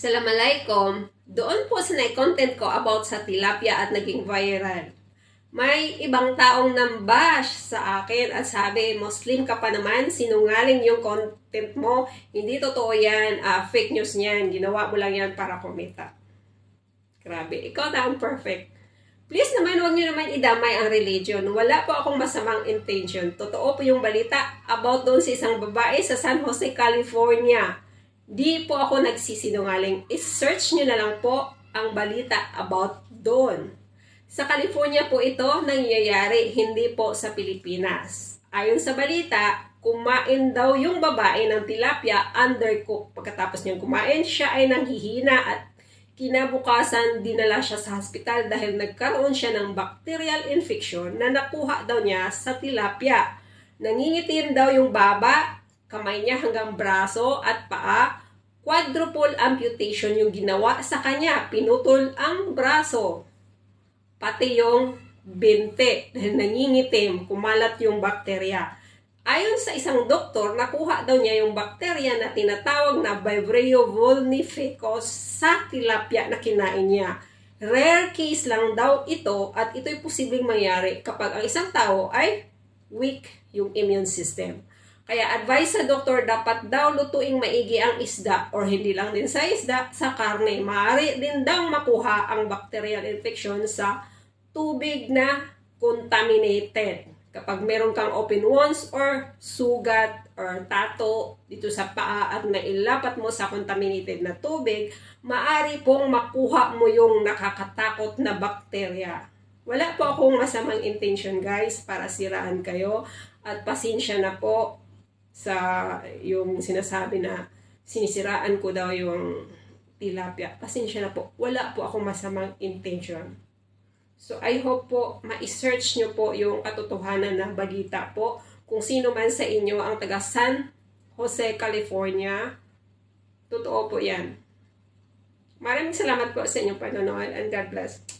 Assalamualaikum. Doon po sa content ko about sa tilapia at naging viral. May ibang taong nambash sa akin at sabi, Muslim ka pa naman, sinungaling yung content mo. Hindi totoo yan, ah, fake news yan. Ginawa mo lang yan para kumita. Grabe, ikaw na ang perfect. Please naman, huwag niyo naman idamay ang religion. Wala po akong masamang intention. Totoo po yung balita about doon sa isang babae sa San Jose, California. Di po ako nagsisinungaling. I-search nyo na lang po ang balita about doon. Sa California po ito nangyayari, hindi po sa Pilipinas. Ayon sa balita, kumain daw yung babae ng tilapia undercooked. Pagkatapos niyang kumain, siya ay nanghihina at kinabukasan dinala siya sa hospital dahil nagkaroon siya ng bacterial infection na nakuha daw niya sa tilapia. Nangingitim daw yung baba, kamay niya hanggang braso at paa. Quadruple amputation yung ginawa sa kanya. Pinutol ang braso. Pati yung binte dahil nangingitim, kumalat yung bakterya. Ayon sa isang doktor, nakuha daw niya yung bakterya na tinatawag na Vibrio vulnificus sa tilapia na kinain niya. Rare case lang daw ito at ito'y posibleng mangyari kapag ang isang tao ay weak yung immune system. Kaya advice sa doktor, dapat daw lutuing maigi ang isda or hindi lang din sa isda, sa karne. Maaari din daw makuha ang bacterial infection sa tubig na contaminated. Kapag meron kang open wounds or sugat or tato dito sa paa at nailapat mo sa contaminated na tubig, maari pong makuha mo yung nakakatakot na bakterya. Wala po akong masamang intention guys para siraan kayo at pasensya na po sa yung sinasabi na sinisiraan ko daw yung tilapia. Pasensya na po. Wala po akong masamang intention. So I hope po ma-search nyo po yung katotohanan na balita po. Kung sino man sa inyo ang taga San Jose, California, totoo po yan. Maraming salamat po sa inyong panonood and God bless.